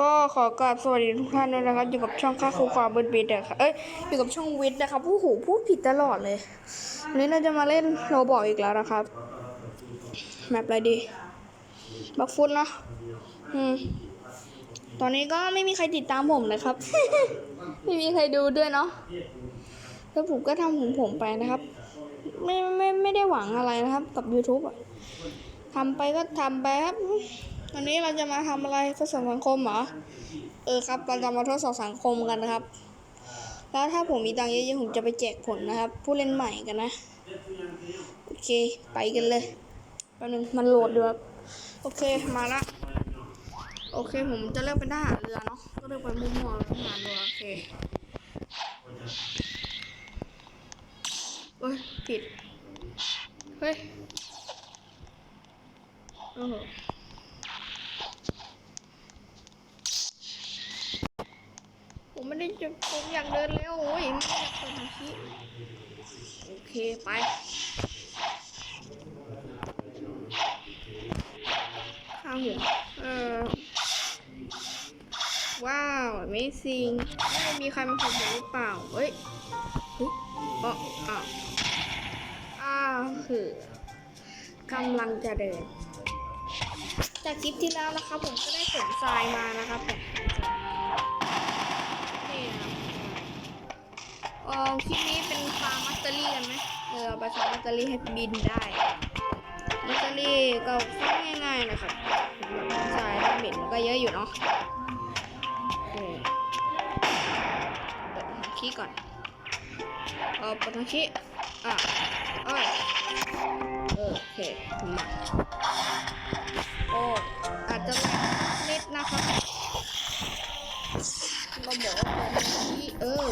ก็ขอกราบสวัสดีทุกท่านด้วยนะครับอยู่กับช่องค่าครูความเบิดบิดนะครับเอ้ยอยู่กับช่องวิทย์นะครับผู้หูพูดผิดตลอดเลยวันนี้เราจะมาเล่นโรบอกอีกแล้วนะครับแมปอะไรดีบักฟุตเนาะอืมตอนนี้ก็ไม่มีใครติดตามผมเลยครับ ไม่มีใครดูด้วยเนาะแล้วผมก็ทำของผมไปนะครับ ไม่ไม่ไม่ได้หวังอะไรนะครับ กับ YouTube อะทำไปก็ทำไปครับ วันนี้เราจะมาทำอะไรทดสอบสังคมเหรอ เออครับ เราจะมาทดสอบสังคมกันนะครับ แล้วถ้าผมมีตังค์เยอะๆผมจะไปแจกผลนะครับ ผู้เล่นใหม่กันนะ โอเค ไปกันเลยแป๊บนึงมันโหลดด้วยครับโอเค มาละ โอเค ผมจะเลือกเป็นทหารเรือเนาะ ก็เลือกเป็นมุมมองทหารเรือโอเคเฮ้ย ผิด เฮ้ย โอ้โห ผม ไม่ได้จะผมอยากเดินเร็วโอ้ยไม่อยากเปิดทางชี้โอเคไปข้างหัวเออว้าว amazing ไม่มีใครมาขโมยหรือเปล่าเฮ้ยเฮ้ยอ๋ออ้าวอ้าวคือกำลังจะเดิน จากคลิปที่แล้วนะครับผมก็ได้ขนทรายมานะครับผม เออคลิปนี้เป็นฟาร์มมัตเตอรี่กันไหมเออไปฟาร์มมัตเตอรี่ให้บินได้มัตเตอรี่ก็ฟังง่ายๆนะครับทรายถ้าเบ็ดมันก็เยอะอยู่เนาะโอเคเปิดทางขี้ก่อนเออเปิดทางขี้อะเอ้ยเออโอเคมาโอ้อาจจะแรงนิดนะครับเราบอกว่าเปิดทางนี้เออ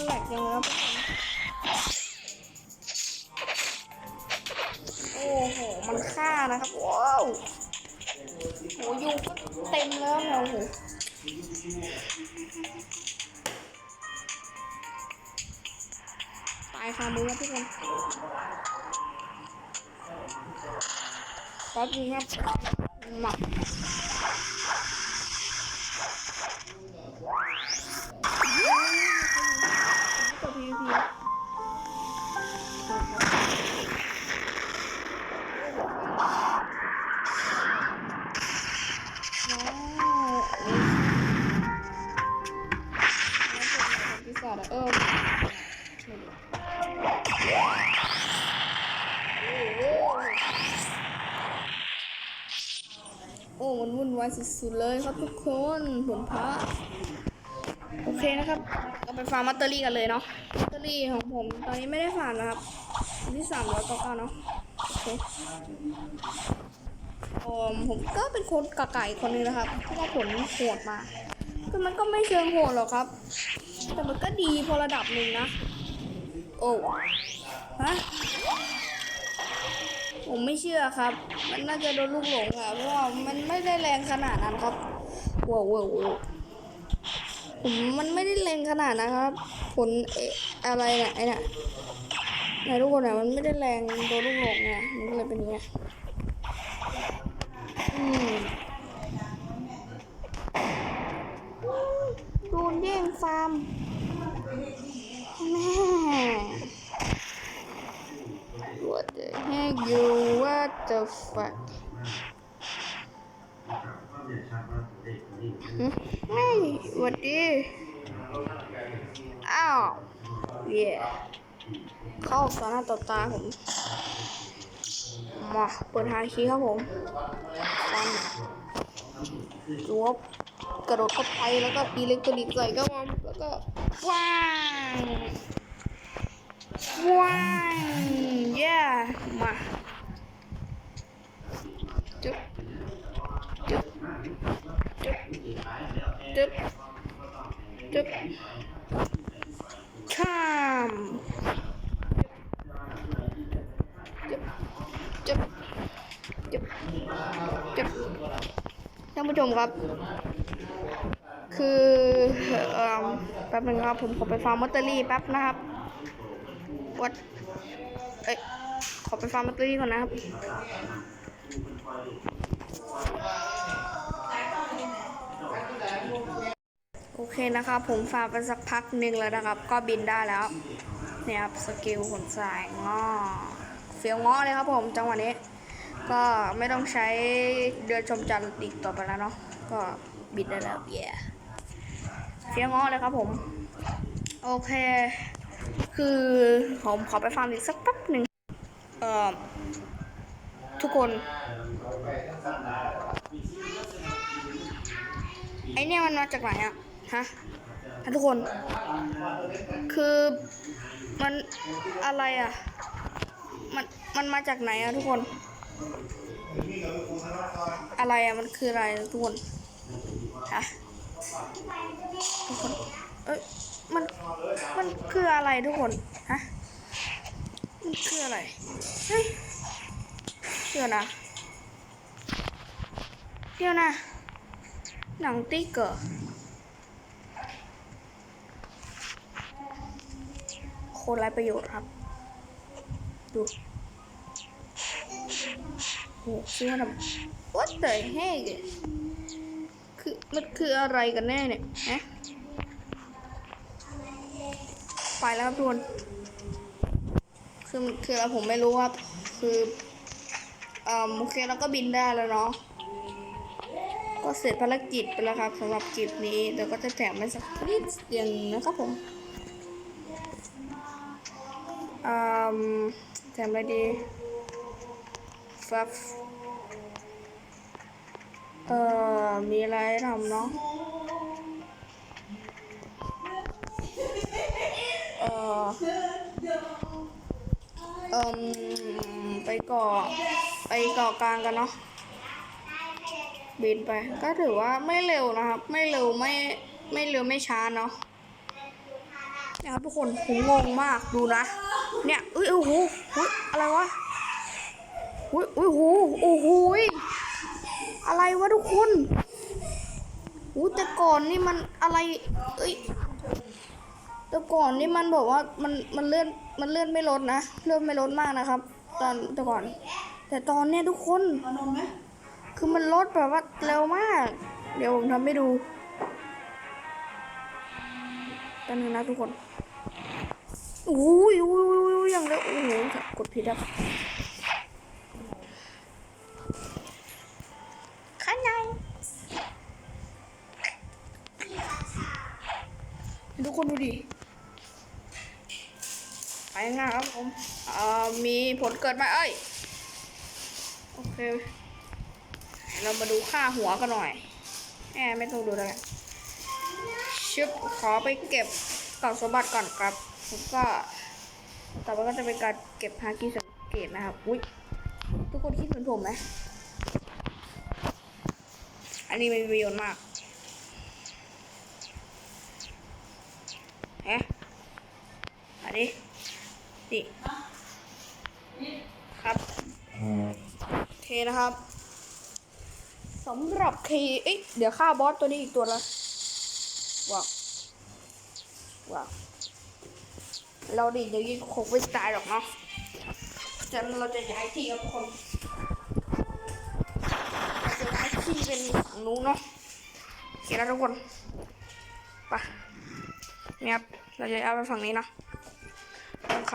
ำแหลกอย่างนี้ครับโอ้โห มันฆ่านะครับ ว้าวโหยุงก็เต็มแล้วเนี่ยโอ้โหตายคามือครับทุกคนแป๊บนึงครับหมัก โอ้มันวุ่นวายสุดๆเลยครับทุกคนผลพระ โอเคนะครับเราไปฟาร์มมัตเตอรี่กันเลยเนาะมัตเตอรี่ของผมตอนนี้ไม่ได้ฟาร์มนะครับที่สามร้อยเก้าเก้าเนาะโอเคผมก็เป็นคนกะไก่คนหนึงนะครับเพราะว่าผลโหดมาแต่มันก็ไม่เชิงโหดหรอกครับ แต่มันก็ดีพอระดับหนึ่งนะ โอ้ฮะผมไม่เชื่อครับ มันน่าจะโดนลูกหลงอะเพราะว่ามันไม่ได้แรงขนาดนั้นครับว้วว้าวว้าว ผมมันไม่ได้แรงขนาดนะครับ ผลเอะอะไรเนี่ยไอ้เนี่ยไหนทุกคนเนี่ยมันไม่ได้แรงโดนลูกหลงไงมันเลยเป็นอย่างเงี้ยอืมโดนแย่งฟาร์มแม่ What the heck you what the fuck หึเฮ้ยหวัดดีอ้าวเย่เข้าต่อหน้าต่อตาผมมาเปิดหาคีครับผมฟันรวบกระโดดเข้าไปแล้วก็อิเล็กทรอนิกส์ใส่ครับผมแล้วก็ว้างว้างเย่มาจุ๊บจุ๊บจุ๊บจุ๊บจุ๊บข้ามจุ๊บ จุ๊บจุ๊บจุ๊บท่านผู้ชมครับ คือแป๊บนึงครับผมขอไปฟาร์มมัตเตอรี่แป๊บนะครับวัดเอ้ยขอไปฟาร์มแบตเตอรี่ก่อนนะครับโอเคนะครับผมฟาร์มไปสักพักหนึ่งแล้วนะครับ ก็บินได้แล้ว เนี่ยครับสกิลขนสายงอ เฟี้ยวง้อเลยครับผมจังหวะนี้ ก็ไม่ต้องใช้เดือนชมจันทร์อีกต่อไปแล้วเนาะก็บินได้แล้วเย่เฟี้ยวง้อเลยครับผม โอเค คือผมขอไปฟาร์มอีกสักแป๊บหนึ่งเอ่อทุกคนไอเนี่ยมันมาจากไหนอะฮะฮะทุกคน คือมันอะไรอะ มันมาจากไหนอะทุกคน อะไรอะมันคืออะไรทุกคนฮะทุกคน เอ้ย มัน มันคืออะไรทุกคน ฮะ มันคืออะไร เฮ้ย เดี๋ยวนะ เดี๋ยวนะ หนังติ๊กเกอร์โคตรไรประโยชน์ครับ ดู โอ้ซื้อมาทำ What the heck คือมันคืออะไรกันแน่เนี่ยฮะไปแล้วครับทุกคนคือคืออะไรผมไม่รู้ครับ คืออ่อโอเคแล้วก็บินได้แล้วเนาะก็เสร็จภารกิจไปแล้วครับสำหรับคลิปนี้เดี๋ยวก็จะแถมไปสักนิดเดียวนะครับผมอืมแถมอะไรดี ฟับเอ่อ มีอะไรทำเนาะ เอ่อเอ่มไปเกาะไปเกาะกลางกันเนาะ บินไป ก็ถือว่าไม่เร็วนะครับ ไม่เร็วไม่ไม่เร็วไม่ช้าเนาะนะครับทุกคนผมงงมากดูนะ เนี่ยอุ้ยโอ้โหอะไรวะ อุ้ยอุ้ยโหโอ้โหอะไรวะทุกคนอู้แต่ก่อนนี่มันอะไร เอ้ย แต่ก่อนนี่มันบอกว่ามันมันเลื่อนมันเลื่อนไม่ลดนะ เลื่อนไม่ลดมากนะครับ ตอนแต่ก่อน แต่ตอนเนี้ยทุกคน คือมันลดแบบว่าเร็วมาก เดี๋ยวผมทำให้ดูแป๊บนึงนะทุกคนอุ้ยอุ้ยโอ้ยอย่างเร็วโอ้โหกดผิดครับ ทุกคนดูดิไปง่ายครับผมเอ่อมีผลเกิดไหมเอ้ย โอเค เรามาดูค่าหัวกันหน่อยแหมไม่ต้องดูแล้วชึบขอไปเก็บกล่องสมบัติก่อนครับแล้วก็ต่อไปก็จะเป็นการเก็บฮากิสังเกตนะครับ อุ้ยทุกคนคิดเหมือนผมไหมอันนี้มีประโยชน์มากเฮ้ อันนี้ดิครับโอเคนะครับสำหรับเคเอ้ยเดี๋ยวฆ่าบอสตัวนี้อีกตัวละว้าวว้าวเราดิเดี๋ยวยิงคงไม่ตายหรอกเนาะจะเราจะย้ายที่ครับคนเราจะย้ายที่เป็นฝั่งนู้นเนาะโอเคแล้วทุกคนไปเนี่ยเราจะย้ายไปฝั่งนี้นะ โอเค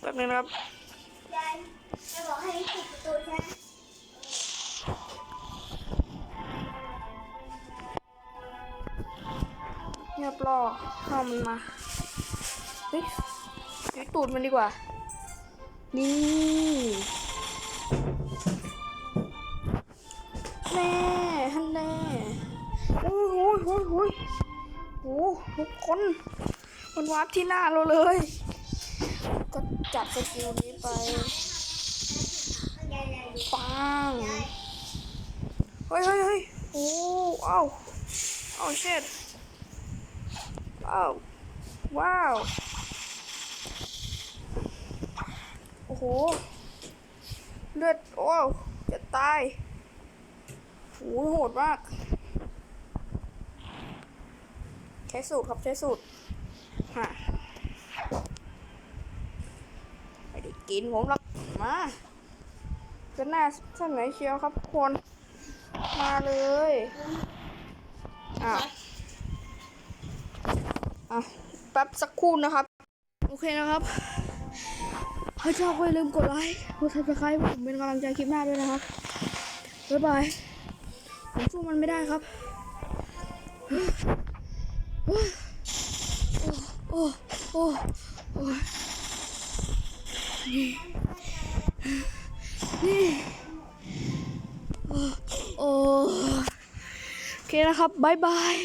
แป๊บนึงนะครับยายจะบอกให้ปิดประตูใช่ไหมเงียบรอเข้ามมันมาเฮ้ยตูดมันดีกว่า นี่ แน่ฮันแน่โอ้โหโอ้โหโอ้โหทุกคนมันวาร์ปที่หน้าเราเลย ก็จับสกิลนี้ไปปังเฮ้ยเฮ้ยเฮ้ยโอ้เอ้าเอ้าเช็ดว้าว้าว โอ้โห เลือด โอ้วจะตายโอ้โหโหดมาก ใช้สูตรครับ ใช้สูตรฮะไม่ได้กินผมหรอกมาจะหน้าท่านไหนเชียวครับทุกคน มาเลย อะ อะ แป๊บสักครู่นะครับ โอเคนะครับ ถ้าชอบก็อย่าลืมกดไลค์กดซับสไครต์ผมเป็นกำลังใจคลิปหน้าด้วยนะครับบ๊ายบายผมสู้มันไม่ได้ครับโอ้โอ้โอ้นี่นี่โอ้โอ้โอเคนะครับบ๊ายบาย